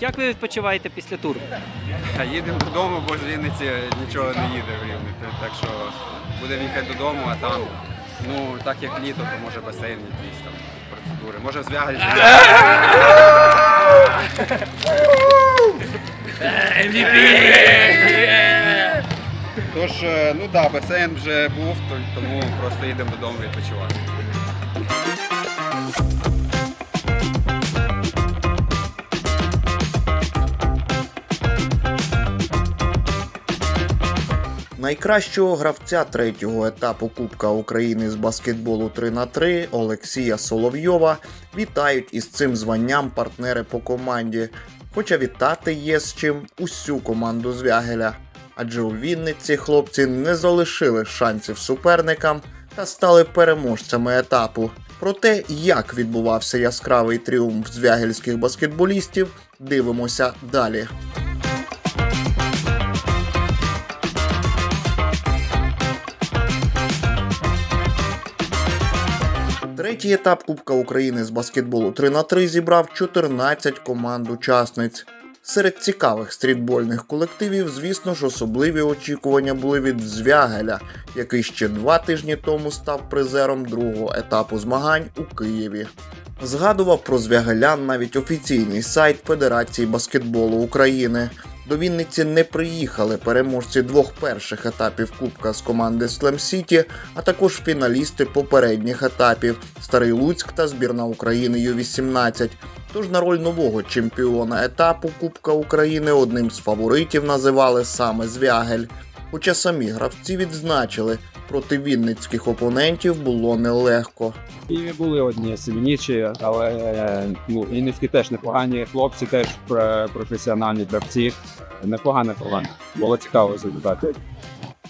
Як ви відпочиваєте після туру? Їдемо додому, бо з Вінниці нічого не їде в Рівне. Так що будемо їхати додому, а там, ну так як літо, то може басейн якісь там процедури. Може в Звягель. Тож, е, ну так, да, басейн вже був, тому просто їдемо додому відпочивати. Найкращого гравця третього етапу Кубка України з баскетболу 3 на 3 Олексія Соловйова вітають із цим званням партнери по команді. Хоча вітати є з чим усю команду Звягеля. Адже у Вінниці хлопці не залишили шансів суперникам та стали переможцями етапу. Про те, як відбувався яскравий тріумф звягельських баскетболістів, дивимося далі. Третій етап Кубка України з баскетболу 3 на 3 зібрав 14 команд учасниць. Серед цікавих стрітбольних колективів, звісно ж, особливі очікування були від Звягеля, який ще два тижні тому став призером другого етапу змагань у Києві. Згадував про Звягелян навіть офіційний сайт Федерації баскетболу України. До Вінниці не приїхали переможці двох перших етапів Кубка з команди Slam City, а також фіналісти попередніх етапів Старий Луцьк та збірна України Ю-18. Тож на роль нового чемпіона етапу Кубка України одним з фаворитів називали саме Звягель. Хоча самі гравці відзначили, проти вінницьких опонентів було нелегко. І були одні сильніші, але е, ну, Вінницькі теж непогані хлопці, теж професіональні гравці. Непогана команда. Було цікаво результати.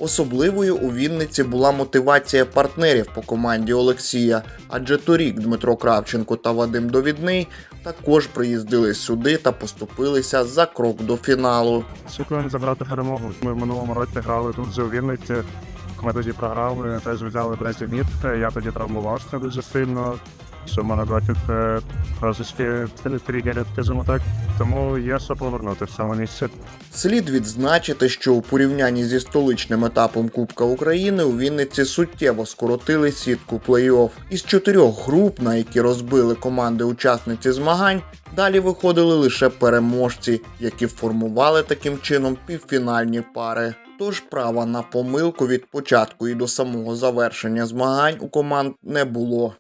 Особливою у Вінниці була мотивація партнерів по команді Олексія, адже торік Дмитро Кравченко та Вадим Довідний також приїздили сюди та поступилися за крок до фіналу. Шукаємо забрати перемогу. Ми в минулому році грали тут же у Вінниці. Ми тоді програли, теж взяли третє місце. Я тоді травмувався дуже сильно. Що в мене е, трошечки тригерять, скажімо так. Тому є що повернутися. Мені ще Слід відзначити, що у порівнянні зі столичним етапом Кубка України у Вінниці суттєво скоротили сітку плей-офф. Із чотирьох груп, на які розбили команди учасниці змагань, далі виходили лише переможці, які формували таким чином півфінальні пари. Тож права на помилку від початку і до самого завершення змагань у команд не було.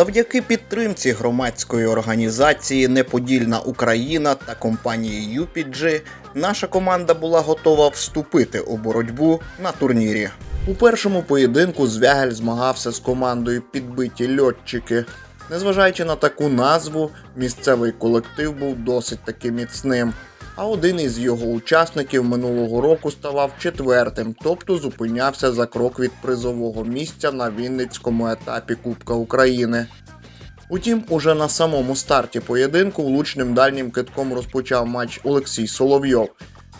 Завдяки підтримці громадської організації Неподільна Україна та компанії UPG наша команда була готова вступити у боротьбу на турнірі. У першому поєдинку Звягель змагався з командою підбиті льотчики. Незважаючи на таку назву, місцевий колектив був досить таки міцним. А один із його учасників минулого року ставав четвертим, тобто зупинявся за крок від призового місця на Вінницькому етапі Кубка України. Утім, уже на самому старті поєдинку влучним дальнім китком розпочав матч Олексій Соловйов,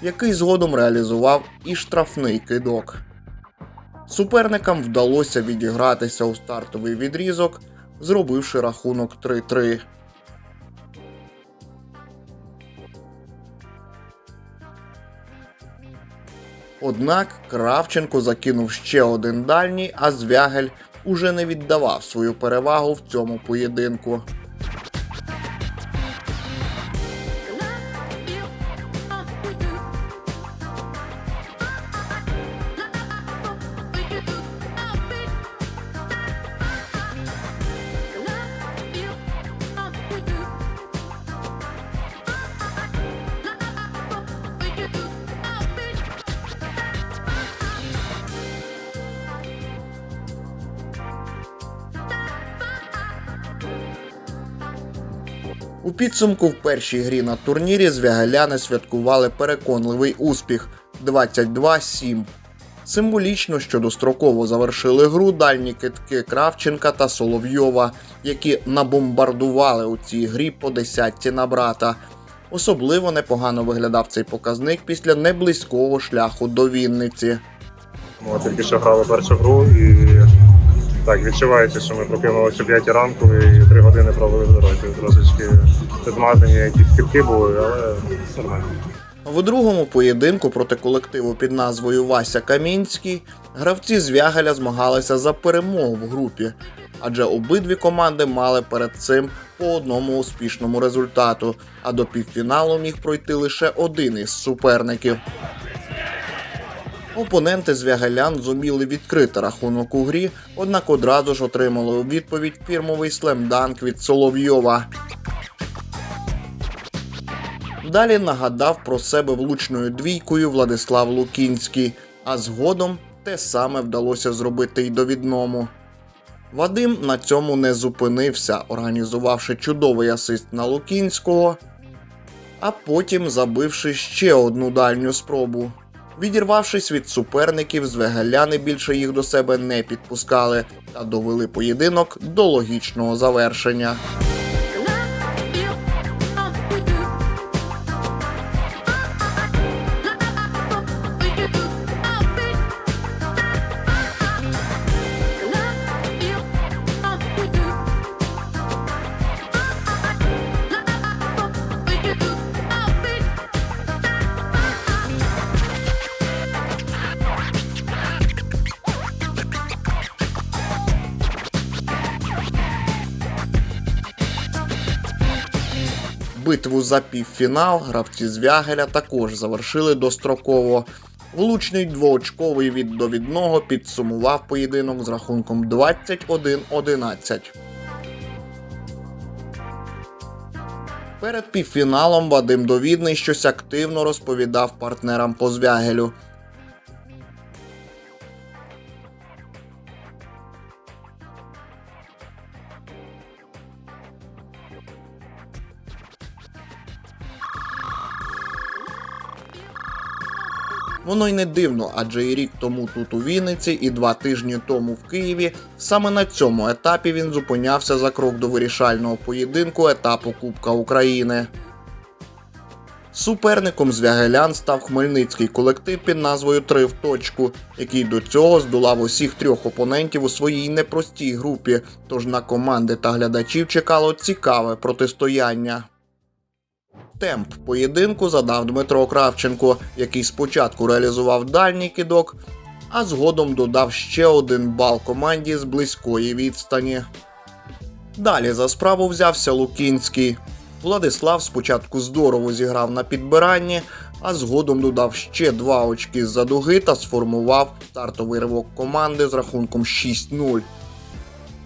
який згодом реалізував і штрафний кидок. Суперникам вдалося відігратися у стартовий відрізок, зробивши рахунок 3-3. Однак Кравченко закинув ще один дальній, а Звягель уже не віддавав свою перевагу в цьому поєдинку. У підсумку в першій грі на турнірі звягеляни святкували переконливий успіх 22-7. Символічно, що достроково завершили гру дальні китки Кравченка та Соловйова, які набомбардували у цій грі по десятці на брата. Особливо непогано виглядав цей показник після неблизького шляху до Вінниці. Ми тільки що грали першу гру і так відчувається, що ми прокинулися о 5 ранку і 3 години провели в дорозі. Трошечки змазані якісь китки були, але нормально. В другому поєдинку проти колективу під назвою Вася Камінський гравці з Вягеля змагалися за перемогу в групі, адже обидві команди мали перед цим по одному успішному результату, а до півфіналу міг пройти лише один із суперників. Опоненти з Вягелян зуміли відкрити рахунок у грі, однак одразу ж отримали у відповідь фірмовий слемданк від Соловйова. Далі нагадав про себе влучною двійкою Владислав Лукінський, а згодом те саме вдалося зробити й довідному. Вадим на цьому не зупинився, організувавши чудовий асист на Лукінського, а потім забивши ще одну дальню спробу. Відірвавшись від суперників, звегаляни більше їх до себе не підпускали та довели поєдинок до логічного завершення. За півфінал гравці з Вягеля також завершили достроково. Влучний двоочковий від довідного підсумував поєдинок з рахунком 21-11. Перед півфіналом Вадим Довідний щось активно розповідав партнерам по Звягелю. Воно й не дивно, адже і рік тому тут у Вінниці, і два тижні тому в Києві. Саме на цьому етапі він зупинявся за крок до вирішального поєдинку етапу Кубка України. Суперником з Вягелян став хмельницький колектив під назвою Три в точку, який до цього здолав усіх трьох опонентів у своїй непростій групі. Тож на команди та глядачів чекало цікаве протистояння. Темп поєдинку задав Дмитро Кравченко, який спочатку реалізував дальній кидок, а згодом додав ще один бал команді з близької відстані. Далі за справу взявся Лукінський. Владислав спочатку здорово зіграв на підбиранні, а згодом додав ще два очки з-за дуги та сформував стартовий ривок команди з рахунком 6-0.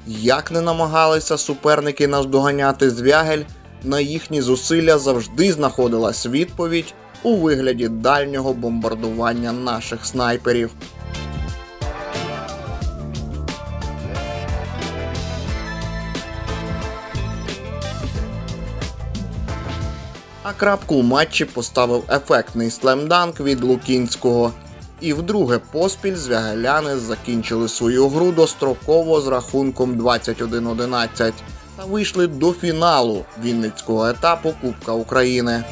Як не намагалися суперники наздоганяти звягель, на їхні зусилля завжди знаходилась відповідь у вигляді дальнього бомбардування наших снайперів. А крапку у матчі поставив ефектний слемданк від Лукінського. І вдруге поспіль звягеляни закінчили свою гру достроково з рахунком 21-11 та вийшли до фіналу Вінницького етапу Кубка України.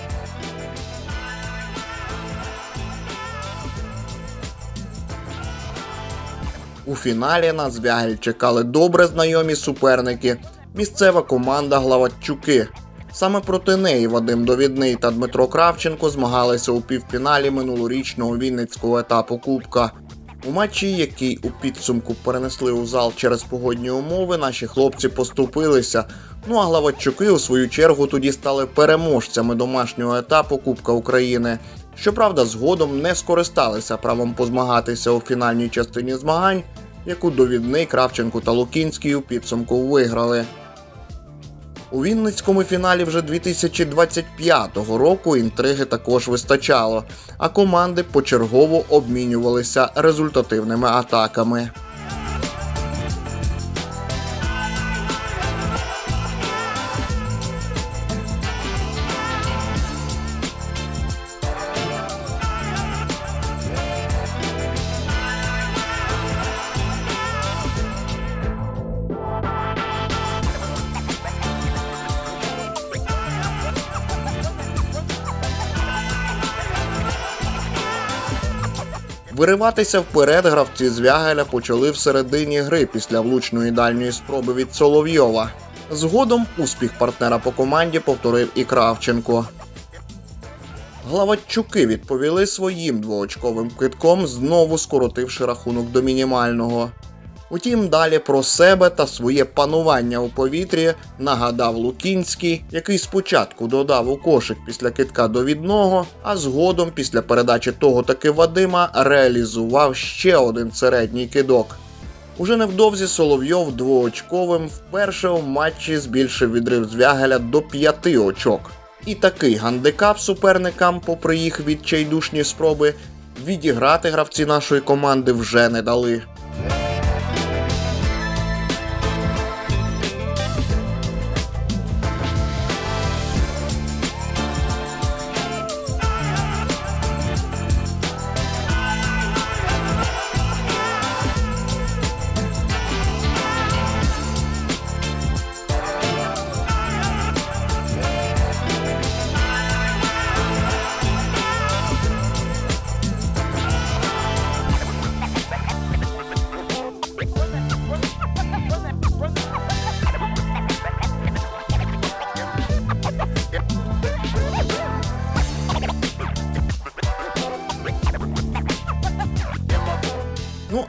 У фіналі на Звягель чекали добре знайомі суперники. Місцева команда Главатчуки. Саме проти неї Вадим Довідний та Дмитро Кравченко змагалися у півфіналі минулорічного Вінницького етапу Кубка. У матчі, який у підсумку перенесли у зал через погодні умови, наші хлопці поступилися. Ну а Главатчуки у свою чергу тоді стали переможцями домашнього етапу Кубка України. Щоправда, згодом не скористалися правом позмагатися у фінальній частині змагань, яку довідний Кравченко та Лукінський у підсумку виграли. У Вінницькому фіналі вже 2025 року інтриги також вистачало, а команди почергово обмінювалися результативними атаками. Вириватися вперед гравці Звягеля почали в середині гри після влучної дальньої спроби від Соловйова. Згодом успіх партнера по команді повторив і Кравченко. Главатчуки відповіли своїм двоочковим китком, знову скоротивши рахунок до мінімального. Утім, далі про себе та своє панування у повітрі нагадав Лукінський, який спочатку додав у кошик після китка довідного, а згодом, після передачі того таки Вадима, реалізував ще один середній кидок. Уже невдовзі Соловйов двоочковим вперше у матчі збільшив відрив Звягеля до п'яти очок. І такий гандикап суперникам, попри їх відчайдушні спроби, відіграти гравці нашої команди вже не дали.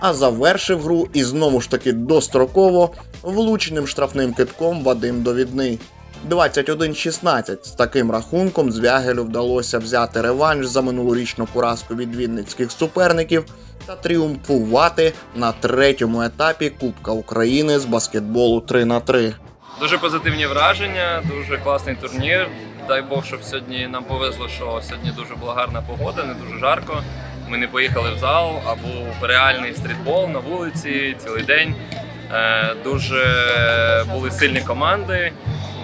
А завершив гру і знову ж таки достроково влучним штрафним китком Вадим Довідний. 21-16 з таким рахунком Звягелю вдалося взяти реванш за минулорічну поразку від вінницьких суперників та тріумфувати на третьому етапі Кубка України з баскетболу 3 на 3 Дуже позитивні враження, дуже класний турнір. Дай Бог, щоб сьогодні нам повезло, що сьогодні дуже була гарна погода, не дуже жарко. Ми не поїхали в зал, а був реальний стрітбол на вулиці цілий день. Е, Дуже були сильні команди.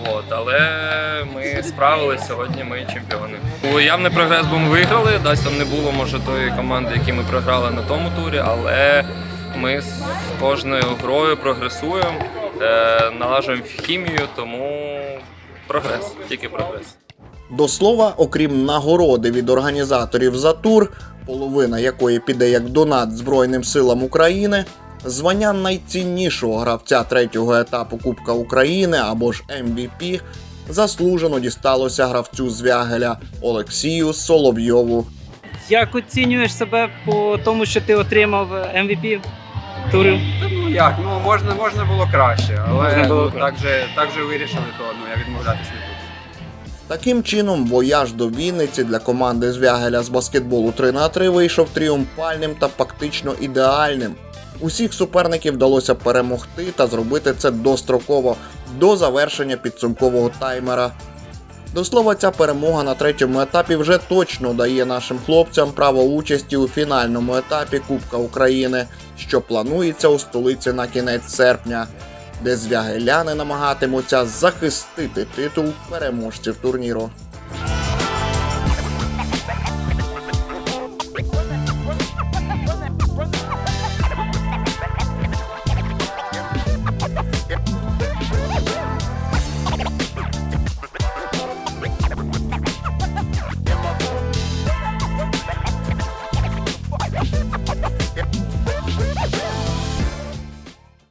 От, але ми справились сьогодні. Ми чемпіони. Був явний прогрес, бо ми виграли. Десь там не було може тої команди, які ми програли на тому турі, але ми з кожною грою прогресуємо, е, налажуємо хімію, тому прогрес, тільки прогрес. До слова, окрім нагороди від організаторів за тур, половина якої піде як донат Збройним силам України, звання найціннішого гравця третього етапу Кубка України або ж MVP заслужено дісталося гравцю Звягеля Олексію Соловйову. Як оцінюєш себе по тому, що ти отримав MVP турів? Ну як, ну можна, можна було краще, але Можна було ну, так, же, так же вирішили, то ну, я відмовлятись не. Таким чином, вояж до Вінниці для команди Звягеля з баскетболу 3 на 3 вийшов тріумфальним та фактично ідеальним. Усіх суперників вдалося перемогти та зробити це достроково до завершення підсумкового таймера. До слова, ця перемога на третьому етапі вже точно дає нашим хлопцям право участі у фінальному етапі Кубка України, що планується у столиці на кінець серпня, де звягеляни намагатимуться захистити титул переможців турніру.